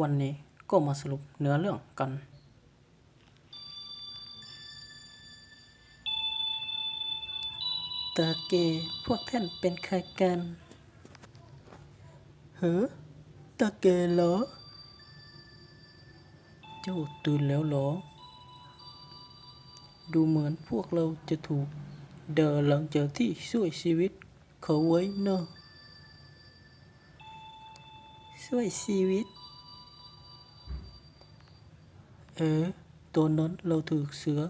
วันนี้ก็มาสรุปเนื้อเรื่องกัน ตาเกพวกท่านเป็นใครกันเฮ้อตาเกเหรอ เจ้าตื่นแล้วเหรอ ดูเหมือนพวกเราจะถูก เดอหลังจากที่ช่วยชีวิตเขาไว้เนอะช่วยชีวิต เอ๋ตอนนั้นเราถูกเสือ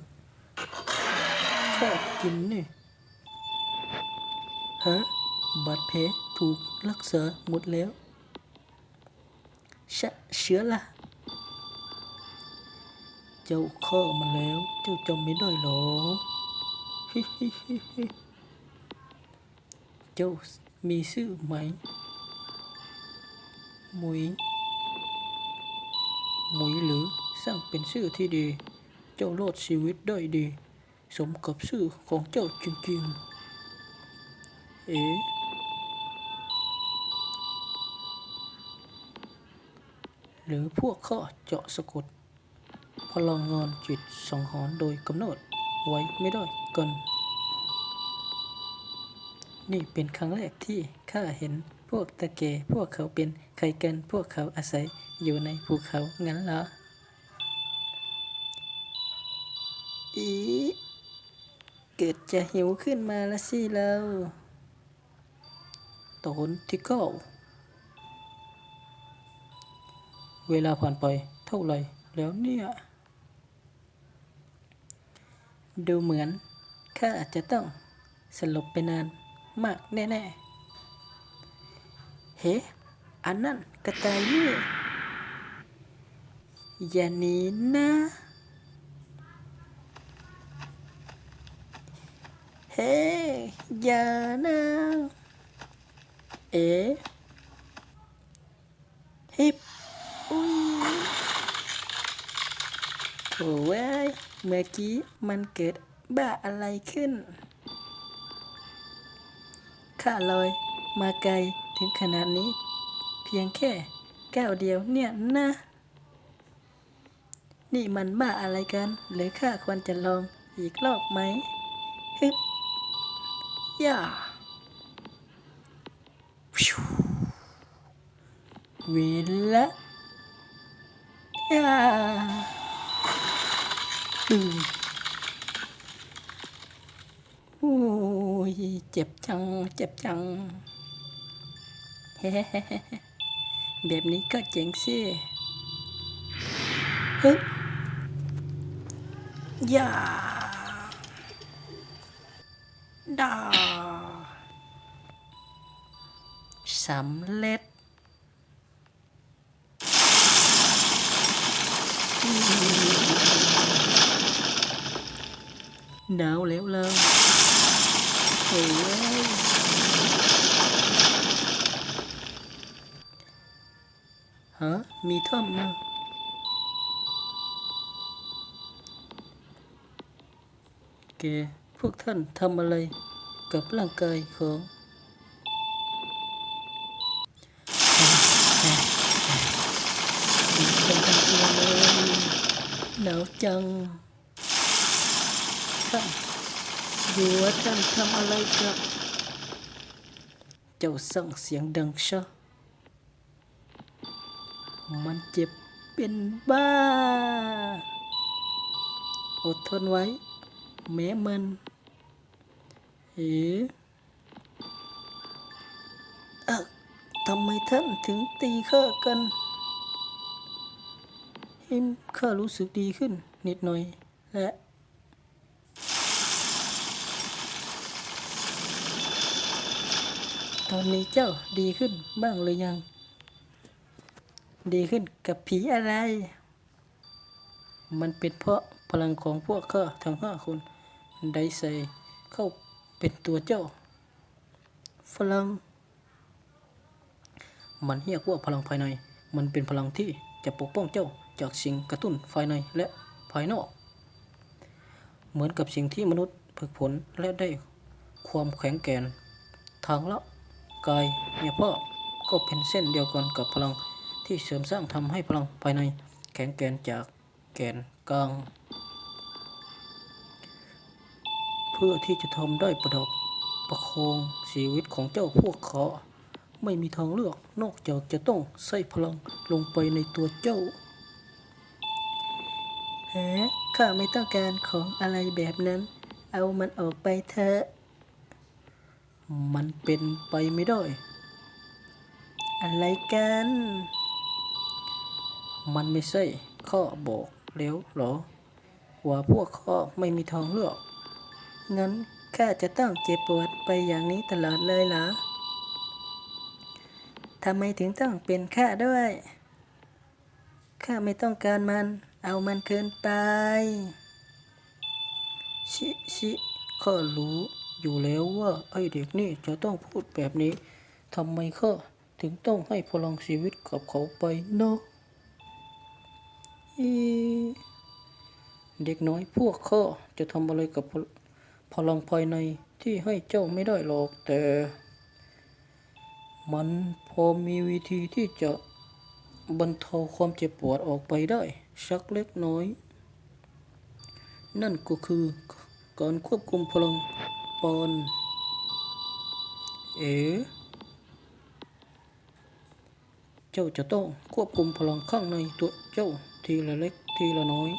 ชอบกินนี่ฮะบาดแผลถูกรักษาห สร้างเป็นชื่อที่ดี เจ้ารอดชีวิตได้ดี สมกับชื่อของเจ้าจริงๆ เอ๋หรือพวกข้าเจาะสะกด พลังงานจิตสังหรโดยกำเนิดไว้ไม่ได้กัน นี่เป็นครั้งแรกที่ข้าเห็นพวกตะเก พวกเขาเป็นใครกัน พวกเขาอาศัยอยู่ในภูเขางั้นเหรอ อีเกิดจะหิวขึ้นมาแล้วสิเราตอนที่เก้าเวลาผ่านไปเท่าไหร่แล้วเนี่ย ดูเหมือนข้าอาจจะต้องสลบไปนานมากแน่ๆ เฮ้ อันนั้นกระต่ายอย่าหนีนะ เฮ้อย่านะเอ๋ฮิปอุ้ยโถ่เว้ยเมื่อกี้มันเกิดบ้าอะไรขึ้น ข้าลอยมาไกลถึงขนาดนี้ เพียงแค่แก้วเดียวเนี่ยนะ นี่มันบ้าอะไรกัน หรือข้าควรจะลองอีกรอบไหมฮึบ ย่าฟิวเวลาย่าอืมโอ้ยเจ็บจัง เจ็บจังเฮ้ๆแบบนี้ก็เจ๋งสิฮึบย่า ดาสำเร็จหนาวแล้วเราโอ้ยฮะมีท่านทำอะไรกับร่างกายของมีคนทั้งตัวเล ยหนาวจังท่านดูว่าท่านทำอะไรกับเจ้าสั่งเสียงดังชะมันเจ็บเป็นบ้า อดทนไว้ แม้มัน เอ๋เอะทำไมท่านถึงตีข้ากันให้ข้ารู้สึกดีขึ้นนิดหน่อย และตอนนี้เจ้าดีขึ้นบ้างหรือยัง ดีขึ้นกับผีอะไร มันเป็นเพราะพลังของพวกข้าทั้งห้าคน ได้ใส่เข้า เป็นตัวเจ้า พลัง มันเรียกว่าพลังภายใน มันเป็นพลังที่จะปกป้องเจ้าจากสิ่งกระตุ้นภายในและภายนอก เหมือนกับสิ่งที่มนุษย์ฝึกฝนและได้ความแข็งแกร่งทางละกายเนี่ยพ่อก็เป็นเส้นเดียวกันกับพลังที่เสริมสร้างทำให้พลังภายในแข็งแกร่งจากแกนกลาง พื่อที่จะทำได้ประดับประคองชีวิตของเจ้าพวกเขาไม่มีทางเลือกนอกจากจะต้องใส่พลังลงไปในตัวเจ้าฮะข้าไม่ต้องการของอะไรแบบนั้น เอามันออกไปเถอะ มันเป็นไปไม่ได้ อะไรกัน มันไม่ใช่ข้อบอกแล้วหรอ ว่าพวกข้อไม่มีทางเลือก งั้นข้าจะต้องเจ็บปวดไปอย่างนี้ตลอดเลยเหรอทำไมถึงต้องเป็นข้าด้วย ข้าไม่ต้องการมัน เอามันเกินไป ชิชิข้ารู้อยู่แล้วว่าไอเด็กนี่จะต้องพูดแบบนี้ ทำไมข้าถึงต้องให้พลังชีวิตกับเขาไปเนาะเด็กน้อยพวกข้าจะทำอะไรกับพล พลังภายในที่ให้เจ้าไม่ได้หรอกแต่ มันพอมีวิธีที่จะบรรเทาความเจ็บปวดออกไปได้ สักเล็กน้อย นั่นก็คือการควบคุมพลังปอนเอ๋เจ้าจะต้องควบคุมพลังข้างในตัวเจ้าทีละเล็กทีละน้อย